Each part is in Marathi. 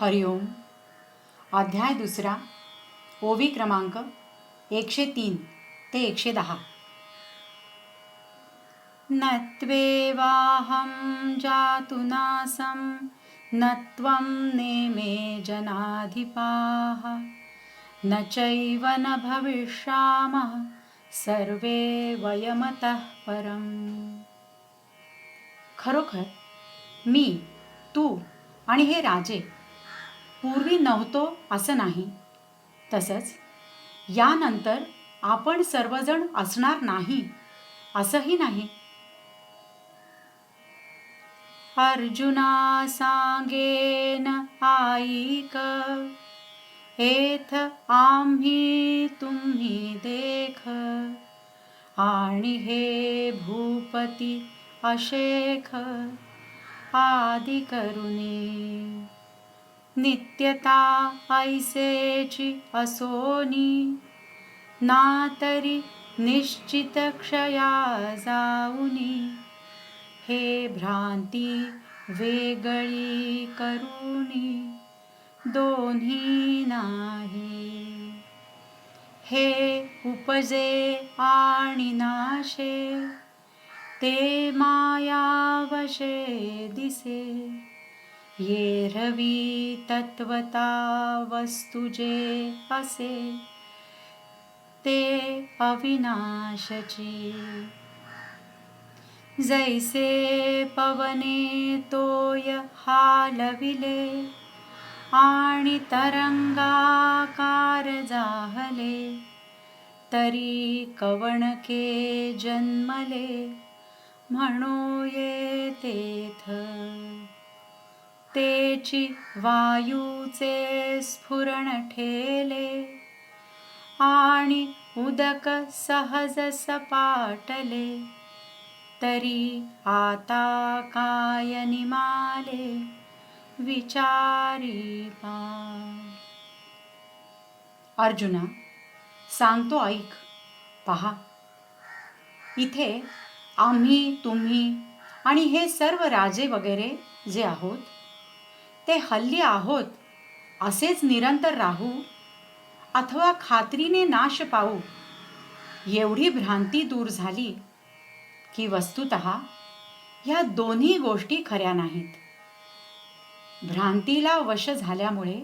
हरिओम. अध्याय दुसरा ओवी क्रमांक एकशे तीन ते एकशे दहा. न त्वेवाहं जातु न त्वं नेमे जनाधिपाः न चैव न भविष्यामः सर्वे वयमतः परम्. खरोखर मी तू आणि हे राजे पूर्वी नव्हतो असं नाही. तसंच यानंतर आपण सर्वजण असणार नाही असंही नाही. अर्जुना सांगेन आईक एथ आम्ही तुम्ही देख. आणि हे भूपती अशेख आदि करुणी. नित्यता ऐसेची असोनी ना. तरी निश्चित क्षया जाऊनी हे भ्रांती वेगळी करुणी दोन्ही नाही. हे उपजे आणि नाशे ते मायावशे दिसे. ये रवी तत्वता वस्तुजे असे ते अविनाशची. जैसे पवने तोय हालविले आणि तरंगाकार जाहले तरी कवणके जन्मले म्हणू येतेथ. तेची वायूचे स्फुरण ठेले. आणि उदक सहज सपाटले. तरी आता काय निमाले? विचारी पा. अर्जुना सांगतो ऐक. पहा. इथे आम्ही तुम्ही आणि हे सर्व राजे वगैरे जे आहोत ते हल्ली आहोत. असेच निरंतर राहू. अथवा खात्रीने नाश पाहू एवढी भ्रांती दूर झाली की वस्तुत ह्या दोन्ही गोष्टी खऱ्या नाहीत. भ्रांतीला वश झाल्यामुळे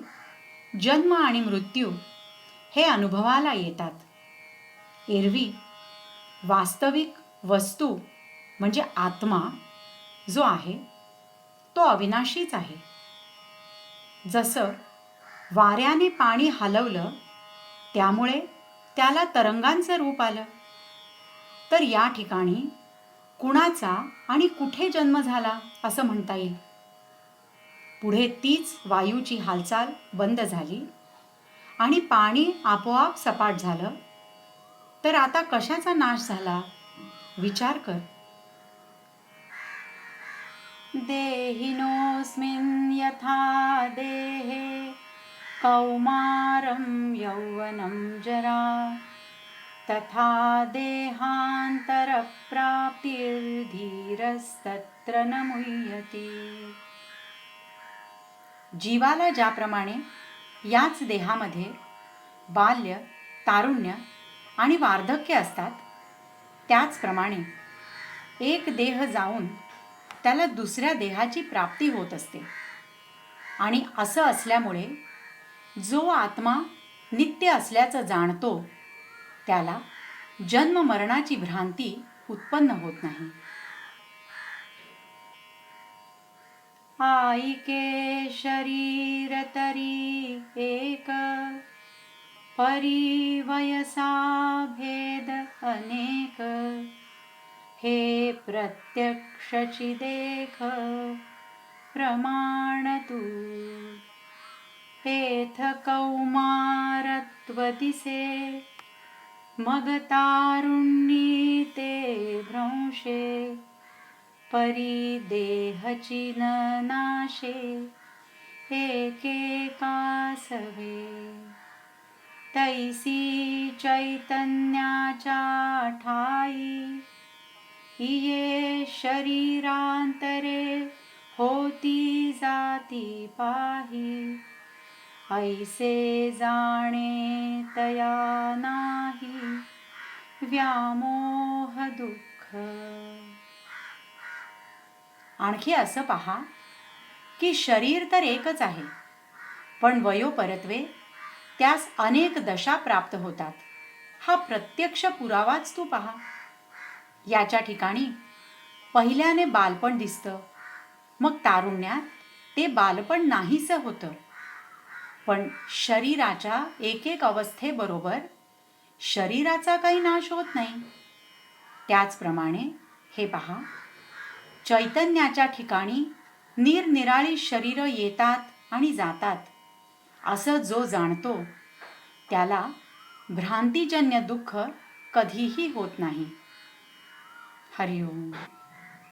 जन्म आणि मृत्यू हे अनुभवाला येतात. एरवी वास्तविक वस्तू म्हणजे आत्मा जो आहे तो अविनाशीच आहे. जसं वाऱ्याने पाणी हलवलं त्यामुळे त्याला तरंगांचं रूप आलं. तर या ठिकाणी कुणाचा आणि कुठे जन्म झाला असं म्हणता येईल. पुढे तीच वायूची हालचाल बंद झाली आणि पाणी आपोआप सपाट झालं. तर आता कशाचा नाश झाला? विचार कर. देहिनोऽस्मिन् यथा देहे कौमारं यौवनं जरा तथा देहान्तरप्राप्तिर्धीरस्तत्र न मुह्यति। जीवाला ज्याप्रमाणे याच देहामध्ये बाल्य तारुण्य आणि वार्धक्य असतात त्याचप्रमाणे एक देह जाऊन त्याला दुसऱ्या देहाची प्राप्ती होत असते. आणि असं असल्यामुळे जो आत्मा नित्य असल्याचं जाणतो त्याला जन्म मरणाची भ्रांती उत्पन्न होत नाही. आईके शरीर तरी एक परिवयसा भेद अनेक. हे प्रत्यक्षची देख प्रमाण तू हेथ कौमारत्व दिसे मग तारुण्णी ते भ्रंशे परिदेहची न नाशे एकेकासवे। तैसी चैतन्याच्या ठाई ये शरीरांतरे होती जाती पाही. ऐसे जाणे तया नाही व्यामोह दुःख. आणखी असं पहा की शरीर तर एकच आहे पण वयोपरत्वे त्यास अनेक दशा प्राप्त होतात. हा प्रत्यक्ष पुरावाच तू पहा. याच्या ठिकाणी पहिल्याने बालपण दिसतं. मग तारुण्यात ते बालपण नाहीसं होतं. पण शरीराच्या एक एक अवस्थेबरोबर शरीराचा काही नाश होत नाही. त्याचप्रमाणे हे पहा चैतन्याच्या ठिकाणी निरनिराळी शरीरं येतात आणि जातात. असं जो जाणतो त्याला भ्रांतिजन्य दुःख कधीही होत नाही. हरिओम.